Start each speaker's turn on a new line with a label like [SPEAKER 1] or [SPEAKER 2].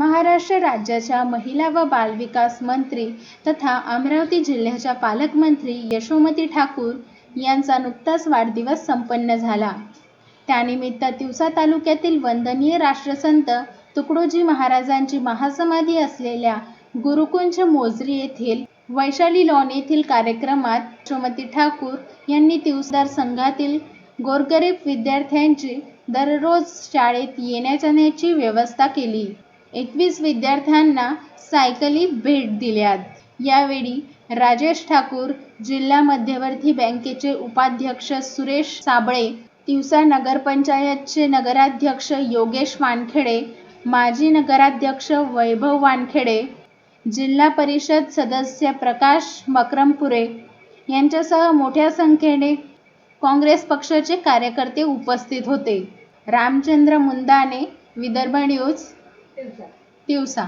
[SPEAKER 1] महाराष्ट्र राज्याच्या महिला व बालविकास मंत्री तथा अमरावती जिल्ह्याच्या पालकमंत्री यशोमती ठाकूर यांचा नुकताच वाढदिवस संपन्न झाला. त्यानिमित्त तिवसा तालुक्यातील वंदनीय राष्ट्रसंत तुकडोजी महाराजांची महासमाधी असलेल्या गुरुकुंज मोजरी येथील वैशाली लॉन येथील कार्यक्रमात यशोमती ठाकूर यांनी तिवसदार संघातील गोरगरीब विद्यार्थ्यांची दररोज शाळेत येण्या-जाण्याची व्यवस्था केली. एकवीस विद्यार्थ्यांना सायकली भेट दिल्यात. यावेळी राजेश ठाकूर, जिल्हा मध्यवर्ती बँकेचे उपाध्यक्ष सुरेश साबळे, तिवसा नगरपंचायतचे नगराध्यक्ष योगेश वानखेडे, माजी नगराध्यक्ष वैभव वानखेडे, जिल्हा परिषद सदस्य प्रकाश मकरमपुरे यांच्यासह मोठ्या संख्येने काँग्रेस पक्षाचे कार्यकर्ते उपस्थित होते. रामचंद्र मुंदाने, विदर्भ न्यूज, तिवसा